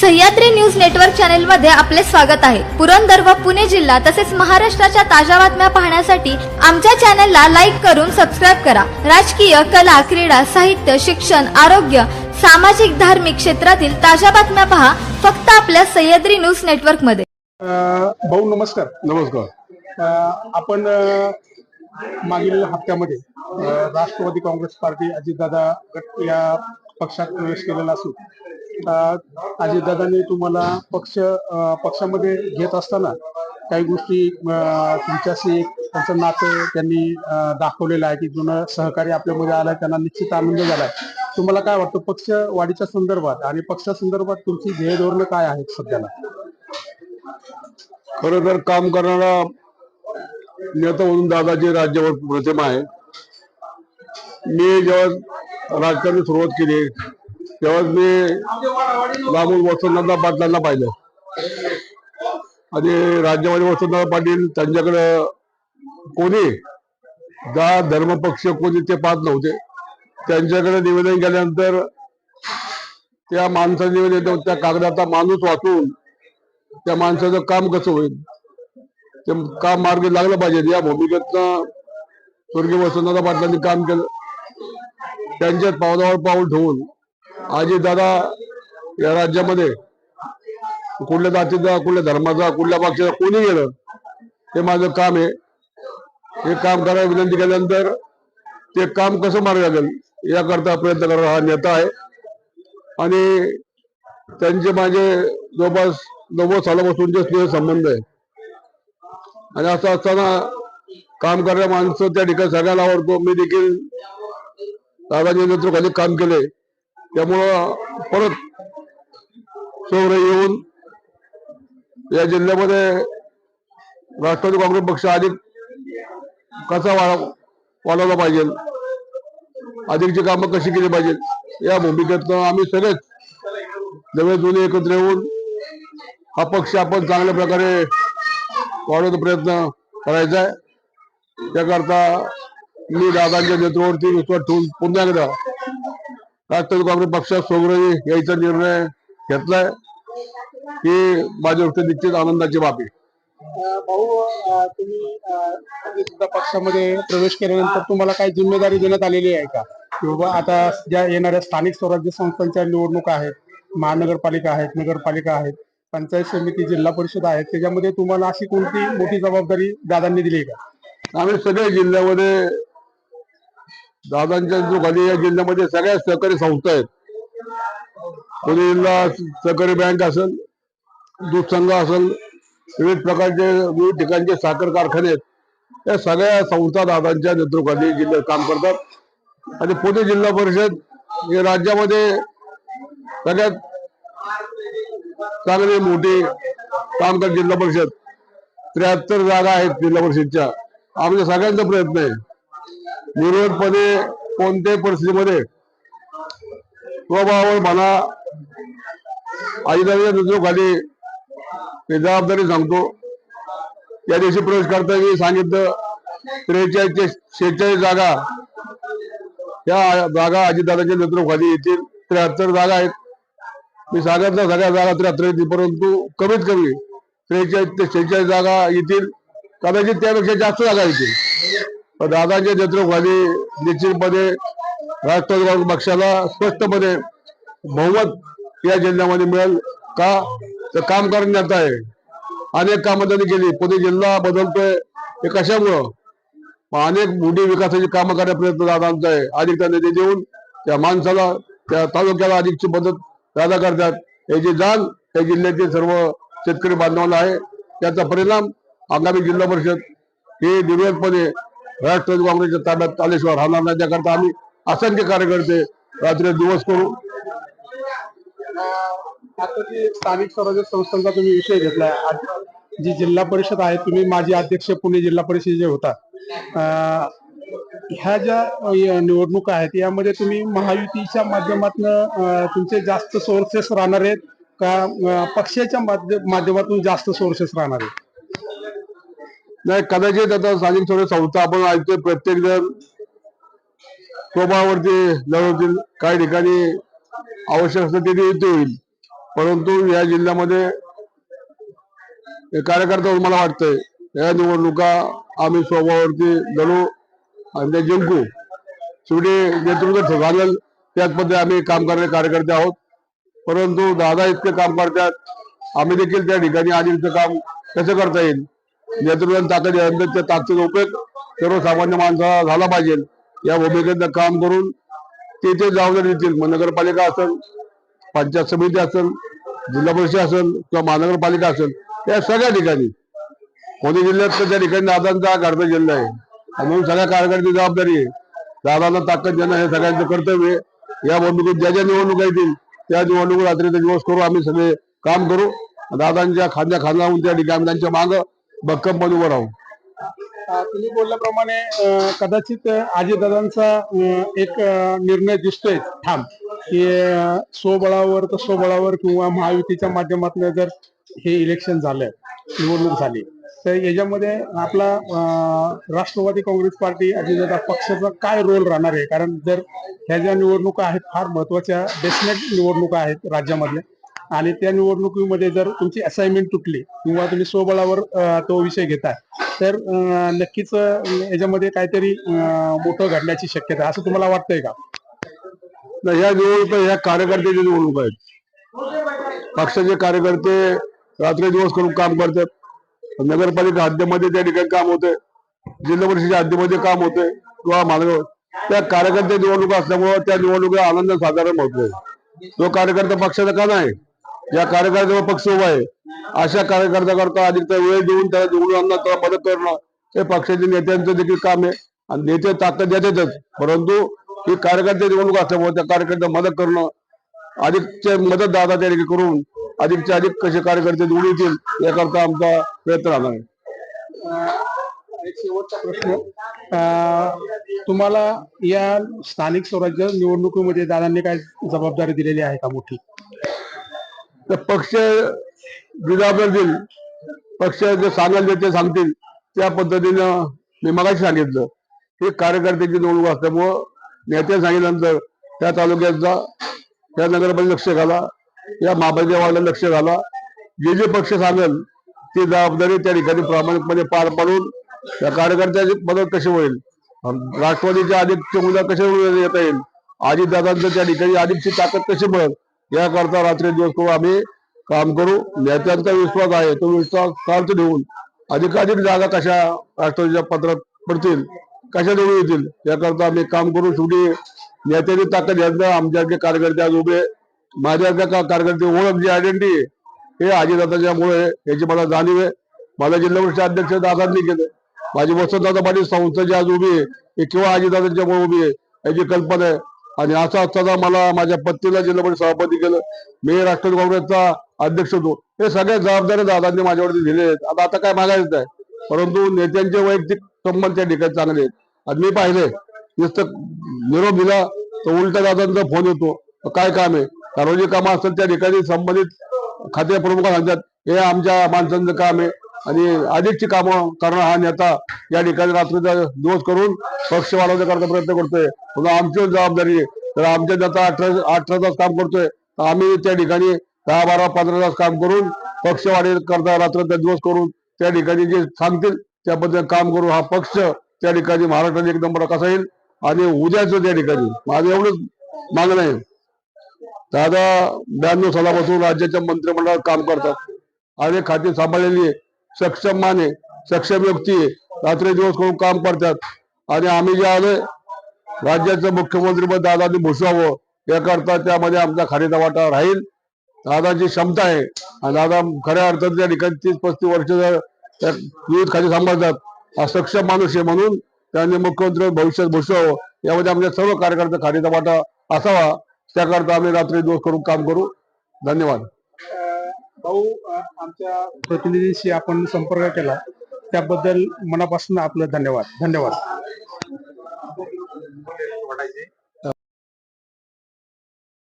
Sahyadri news network चॅनलमध्ये आपले स्वागत आहे. पुरंदर व पुणे जिल्हा तसेच महाराष्ट्राच्या ताज्या बातम्या पाहण्यासाठी आमच्या चॅनलला लाईक करून सबस्क्राईब करा. राजकीय कला क्रीडा साहित्य शिक्षण आरोग्य सामाजिक धार्मिक क्षेत्रातील ताज्या बातम्या पहा फक्त आपल्या सह्याद्री न्यूज नेटवर्कमध्ये भाऊ नमस्कार. नमस्कार. आपण मागील हप्त्यामध्ये राष्ट्रवादी काँग्रेस पार्टी अजितदादा गट या पक्षात प्रवेश केलेला असून अ, अजितदादांनी तुम्हाला पक्ष पक्षामध्ये घेत असताना काही गोष्टी तुमच्याशी त्यांचं नातं त्यांनी दाखवलेलं आहे की जुनं सहकारी आपल्यामध्ये आलाय त्यांना निश्चित आनंद झालाय तुम्हाला काय वाटतं पक्ष वाढीच्या संदर्भात आणि पक्षासंदर्भात तुमची ध्येय धोरणं काय आहेत सध्याला? खरं तर काम करणारा नेता म्हणून दादाजी राज्यावर प्रतिमा आहे. मी जेव्हा राजकारणी सुरुवात केली. तेव्हाच मी लांबून वसंतदादा पाटलांना पाहिलं. आणि राज्यामध्ये वसंतदादा पाटील त्यांच्याकडं कोणी जा धर्मपक्ष कोणी ते पाहत नव्हते. त्यांच्याकडे निवेदन केल्यानंतर त्या माणसाचं निवेदन त्या कागदाचा माणूस वाचून त्या माणसाचं काम कसं होईल? ते काम मार्गी लागलं पाहिजे. या भूमिकेतनं स्वर्गीय वसंतदादा पाटलांनी काम केलं. त्यांच्यात पावलावर पाऊल ठेवून आजी दादा या राज्यामध्ये कुठल्या जातीचा कुठल्या धर्माचा कुठल्या पक्षाचा कोणी गेलं हे माझं काम आहे. हे काम करायला विनंती केल्यानंतर ते काम कसं मार्ग लागेल याकरता प्रयत्न करणारा हा नेता आहे. आणि त्यांचे माझे जवळपास नव्वद सालापासूनचे स्नेह संबंध आहे. आणि असं असताना काम करणाऱ्या माणसं त्या ठिकाणी सगळ्याला आवडतो. मी देखील दादाजी नेतृत्वाखाली काम केले. त्यामुळं परत सौर येऊन या जिल्ह्यामध्ये राष्ट्रवादी काँग्रेस पक्ष अधिक कसा वाढ वाढवला पाहिजे? अधिकची कामं कशी केली पाहिजे? या भूमिकेतनं आम्ही सगळेच नवे जुने एकत्र येऊन हा पक्ष आपण चांगल्या प्रकारे वाढवण्याचा प्रयत्न करायचा आहे. त्याकरता मी दादांच्या नेतृत्वावरती विश्वास ठेवून पुन्हा एकदा राष्ट्रवादी काँग्रेस पक्षात सोबत यायचा निर्णय घेतलाय. ही माझ्या दृष्टी निश्चित आनंदाची बाब आहे. भाऊ तुम्ही सुद्धा पक्षामध्ये प्रवेश केल्यानंतर तुम्हाला काही जिम्मेदारी देण्यात आलेली आहे का? की बाबा आता ज्या येणाऱ्या स्थानिक स्वराज्य संस्थांच्या निवडणुका आहेत महानगरपालिका आहेत नगरपालिका आहेत पंचायत समिती जिल्हा परिषद आहेत त्याच्यामध्ये तुम्हाला अशी कोणती मोठी जबाबदारी दादांनी दिली आहे का? आम्ही सगळ्या जिल्ह्यामध्ये दादांच्या जो खाली या जिल्ह्यामध्ये सगळ्या सहकारी संस्था आहेत. पुणे जिल्हा सहकारी बँक असेल दूध संघ असेल विविध प्रकारचे विविध ठिकाणचे साखर कारखाने आहेत. या सगळ्या संस्था दादांच्या नेतृत्वाखाली जिल्ह्यात काम करतात. आणि पुणे जिल्हा परिषद हे राज्यामध्ये सगळ्यात चांगली मोठी काम करत जिल्हा परिषद. त्र्याहत्तर जागा आहेत जिल्हा परिषदच्या. आमच्या सगळ्यांचा प्रयत्न आहे. निर्विरोधपणे कोणत्याही परिस्थितीमध्ये स्वभावावर मला आईदारीच्या नेतृत्वाखाली मी जबाबदारी सांगतो. त्या दिवशी प्रवेश करताना सांगितलं त्रेचाळीस शेहेचाळीस जागा या जागा अजितदादाच्या नेतृत्वाखाली येतील. त्र्याहत्तर जागा आहेत. मी सांगितलं सगळ्या जागा त्र्याहत्तर येतील परंतु कमीत कमी त्रेचाळीस ते शेहेचाळीस जागा येतील. कदाचित त्यापेक्षा जास्त जागा येतील. दादाच्या नेतृत्वाखाली निश्चितपणे राष्ट्रवादी काँग्रेस पक्षाला स्पष्टपणे बहुमत या जिल्ह्यामध्ये मिळेल का? तर काम करण्यात आहे. अनेक कामं त्यांनी केली. पुणे जिल्हा बदलतोय हे कशामुळं? अनेक मोठी विकासाची कामं करण्याचा प्रयत्न दादांचा आहे. अधिक त्या ते देऊन त्या माणसाला त्या तालुक्याला अधिकची मदत दादा करतात. याची जाण या जिल्ह्यातील सर्व शेतकरी बांधवांना आहे. त्याचा परिणाम आगामी जिल्हा परिषद हे निर्वेदपणे राष्ट्रवादी काँग्रेसच्या ताब्यात कालेश्वर राहणार नाही त्याकरता आम्ही. असंख्य कार्यकर्ते रात्री दिवस करू आता जी स्थानिक स्वराज्य संस्थांचा तुम्ही विषय घेतलाय जी जिल्हा परिषद आहे तुम्ही माजी अध्यक्ष पुणे जिल्हा परिषद जे होता ह्या ज्या निवडणुका आहेत यामध्ये तुम्ही महायुतीच्या माध्यमातून तुमचे जास्त सोर्सेस राहणार आहेत का पक्षाच्या माध्यमातून जास्त सोर्सेस राहणार आहेत? नाही कदाचित आता स्थानिक थोडे संस्था आपण ऐकतोय प्रत्येक जण स्वभावावरती लढवतील काही ठिकाणी आवश्यक असतं तिथे ते होईल. परंतु या जिल्ह्यामध्ये कार्यकर्ता मला वाटतंय या निवडणुका आम्ही स्वभावावरती लढू आणि त्या जिंकू. शेवटी नेतृत्व घालेल त्याच पद्धती आम्ही काम करणारे कार्यकर्ते आहोत. परंतु दादा इतके काम करतात आम्ही देखील त्या ठिकाणी आधीचं काम कसं करता येईल? नेतृत्व ताकद यानंतर त्या ताकदीचा उपयोग सर्वसामान्य माणसाला झाला पाहिजे. या भूमिकेत काम करून ते ते जबाबदारी देतील मग नगरपालिका असेल पंचायत समिती असेल जिल्हा परिषद असेल किंवा महानगरपालिका असेल या सगळ्या ठिकाणी. कोणी जिल्ह्यात तर त्या ठिकाणी दादांचा घरचा जिल्हा आहे. म्हणून सगळ्या कार्यकर्त्यांची जबाबदारी आहे. दादांना ताकद देणं हे सगळ्यांचं कर्तव्य आहे. या भूमिकेत ज्या ज्या निवडणुका येतील त्या निवडणूक रात्रीचा दिवस करू आम्ही सगळे काम करू. दादांच्या खांद्या खांदा होऊन त्या ठिकाणी त्यांच्या मागं भक्कम भक्कमपणे उभं राहू. तुम्ही बोलल्याप्रमाणे कदाचित अजितदादांचा अ, एक निर्णय दिसतोय. ठाम की स्वबळावर तर स्वबळावर किंवा महायुतीच्या माध्यमातून जर हे इलेक्शन झालं निवडणूक झाली तर याच्यामध्ये आपला राष्ट्रवादी काँग्रेस पार्टी अजितदादा पक्षाचा काय रोल राहणार आहे? कारण जर ह्या ज्या निवडणुका आहेत फार महत्त्वाच्या डेफिनेट निवडणुका आहेत राज्यामधल्या आणि त्या निवडणुकीमध्ये जर तुमची असाइनमेंट तुटली किंवा तुम्ही स्वबळावर तो विषय घेताय तर नक्कीच याच्यामध्ये काहीतरी मोठं घडण्याची शक्यता असं तुम्हाला वाटतंय का? नाही या निवडणुका ह्या कार्यकर्त्याच्या निवडणूक आहेत पक्षाचे कार्यकर्ते रात्री दिवस करून काम करतात. नगरपालिका हद्दीमध्ये त्या ठिकाणी काम होते जिल्हा परिषदेच्या हद्दीमध्ये काम होते किंवा महानगर त्या कार्यकर्ते निवडणुका असल्यामुळे त्या निवडणुका आनंद साधारण होतोय. तो कार्यकर्ता पक्षाचा का नाही? या कार्यकर्त्यावर पक्ष उभा आहे. अशा कार्यकर्त्याकरता अधिक वेळ देऊन त्याला निवडून आणणं त्याला मदत करणं हे पक्षाच्या नेत्यांचं देखील काम आहे. आणि नेते ताकद देतातच. परंतु ही कार्यकर्ते निवडणूक असल्यामुळे त्या कार्यकर्त्या मदत करणं अधिकच्या मदत दादा त्या देखील करून अधिकचे अधिक कसे कार्यकर्ते निवडून येतील याकरता आमचा प्रयत्न राहणार आहे. प्रश्न तुम्हाला या स्थानिक स्वराज्य निवडणुकीमध्ये दादांनी काय जबाबदारी दिलेली आहे का मोठी? तर पक्ष जबाबदार देईल पक्ष जे सांगाल ते सांगतील. त्या पद्धतीनं मी मगाशी सांगितलं. हे कार्यकर्त्याची निवडणूक असल्यामुळं नेते सांगितल्यानंतर त्या तालुक्याचा त्या नगरमध्ये लक्ष घाला. या महापालिका लक्ष घाला. जे जे पक्ष सांगेल ती जबाबदारी त्या ठिकाणी प्रामाणिकपणे पार पाडून त्या कार्यकर्त्याची मदत कशी होईल? राष्ट्रवादीच्या अधिकचे मुलं कसे येता येईल? अजितदादांचं त्या ठिकाणी अधिकची ताकद कशी मिळेल? याकरता रात्री दिवस करू आम्ही काम करू. नेत्यांचा विश्वास आहे. तो विश्वास सार्थ देऊन अधिकाधिक जागा कशा राष्ट्रवादीच्या पत्रात पडतील कशा निवडून येतील याकरता आम्ही काम करू. शेवटी नेत्यांची ताकद यांचं आमच्यासारखे कार्यकर्ते आज उभे. माझ्यासारख्या कार्यकर्ते ओळख जी आयडेंटिटी आहे हे अजितदादाच्यामुळे याची मला जाणीव आहे. माझा जिल्हा परिषद अध्यक्ष दादांनी केलं. माझी वसंतदादा पाटील संस्था जी आज उभी आहे हे किंवा अजितदादांच्यामुळे उभी आहे याची कल्पना आहे. आणि असा असताना मला माझ्या पत्नीला जिल्हा परिषद सभापती केलं मी राष्ट्रवादी काँग्रेसचा अध्यक्ष होतो. हे सगळ्या जबाबदाऱ्या दादांनी माझ्यावरती दिले आहेत. आता आता काय मागायचं आहे? परंतु नेत्यांचे वैयक्तिक संबंध त्या ठिकाणी चांगले आहेत. आणि मी पाहिले नुसतं निरोप दिला तर उलटा दादांचा फोन येतो. काय काम आहे? सार्वजनिक कामं असतात त्या ठिकाणी संबंधित खाते प्रमुख सांगतात हे आमच्या माणसांचं काम आहे. आणि अधिकची कामं करणं हा नेता या ठिकाणी रात्रीचा दिवस करून पक्ष वाढवण्याकरता प्रयत्न करतोय. म्हणून आमची जबाबदारी आहे. तर आमच्या नेता अठरा अठरा तास काम करतोय. तर आम्ही त्या ठिकाणी दहा बारा पंधरा तास काम करून पक्ष वाढी करता रात्रीचा दिवस करून त्या ठिकाणी जे सांगतील त्याबद्दल काम करू. हा पक्ष त्या ठिकाणी महाराष्ट्राने एक नंबर कसा येईल? आणि उद्याच त्या ठिकाणी. माझं एवढंच मागणं आहे. दादा ब्याण्णव सालापासून राज्याच्या मंत्रिमंडळात काम करतात. अनेक खाती सांभाळलेली आहे. सक्षम माने सक्षम व्यक्ती आहे रात्री दिवस करून काम करतात. आणि आम्ही जे आले राज्याचं मुख्यमंत्रीपद दादांनी भूषवावं याकरता त्यामध्ये आमचा खारीचा वाटा राहील. दादाची क्षमता आहे. आणि दादा खऱ्या अर्थात त्या ठिकाणी तीस पस्तीस वर्ष जर विविध खाते सांभाळतात हा सक्षम माणूस आहे म्हणून त्यांनी मुख्यमंत्री भविष्यात भूषवावं. यामध्ये आमच्या सर्व कार्यकर्ते खारीचा वाटा असावा. त्याकरता आम्ही रात्री दिवस करून काम करू. धन्यवाद. भाऊ आमच्या प्रतिनिधीशी आपण संपर्क केला. त्याबद्दल मनापासून आपलं धन्यवाद. धन्यवाद.